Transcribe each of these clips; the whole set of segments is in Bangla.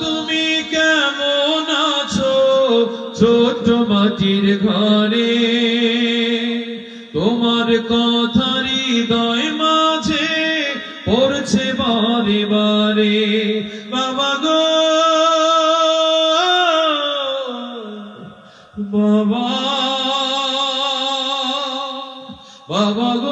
তুমি কেমন আছো? ছোট্ট মাটির ঘরে। তোমার কথা হৃদয় মাঝে পড়ছে বারে বারে। বাবা গো, বাবা বাবা গো।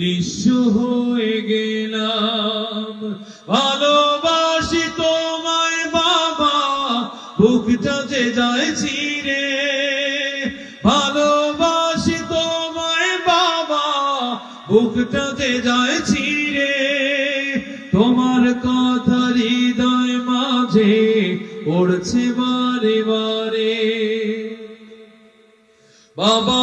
নিঃস্ব হয়ে গেলাম। ভালোবাসি তোমায় বাবা, বুকটা যে যায় ছিঁড়ে। ভালোবাসি তোমায় বাবা, বুকটা যে যায় ছিঁড়ে। তোমার কথা হৃদয় মাঝে পড়ছে বারে বারে। বাবা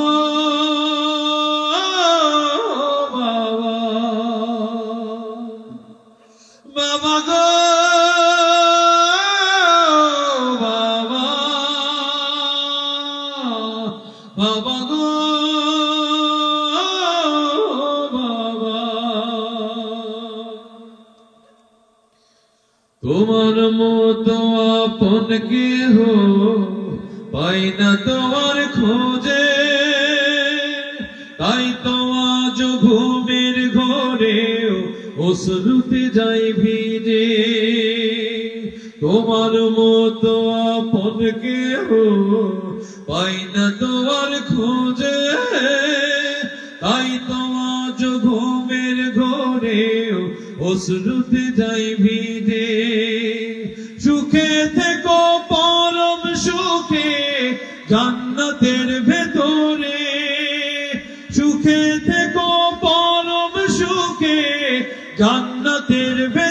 বাবা গো বাবা তোমার মতো আপন কেহ পাই না তোমার খোঁজে। তাই তো আজ ঘুমের ঘরেও অশ্রুতে যাই ভিজে। তোমার মতো আপন কেহ পাই না তোমার খোঁজে, তাই তো আজ ঘুমের ঘরেও অশ্রুতে যাই ভিজে। সুখে থেকো পরম সুখে জান্নাতের ভেতরে। সুখে থেকো পরম সুখে জান্নাতের ভেতরে।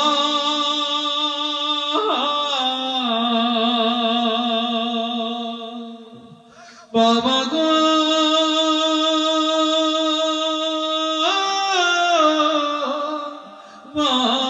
বাবা গো। বাবা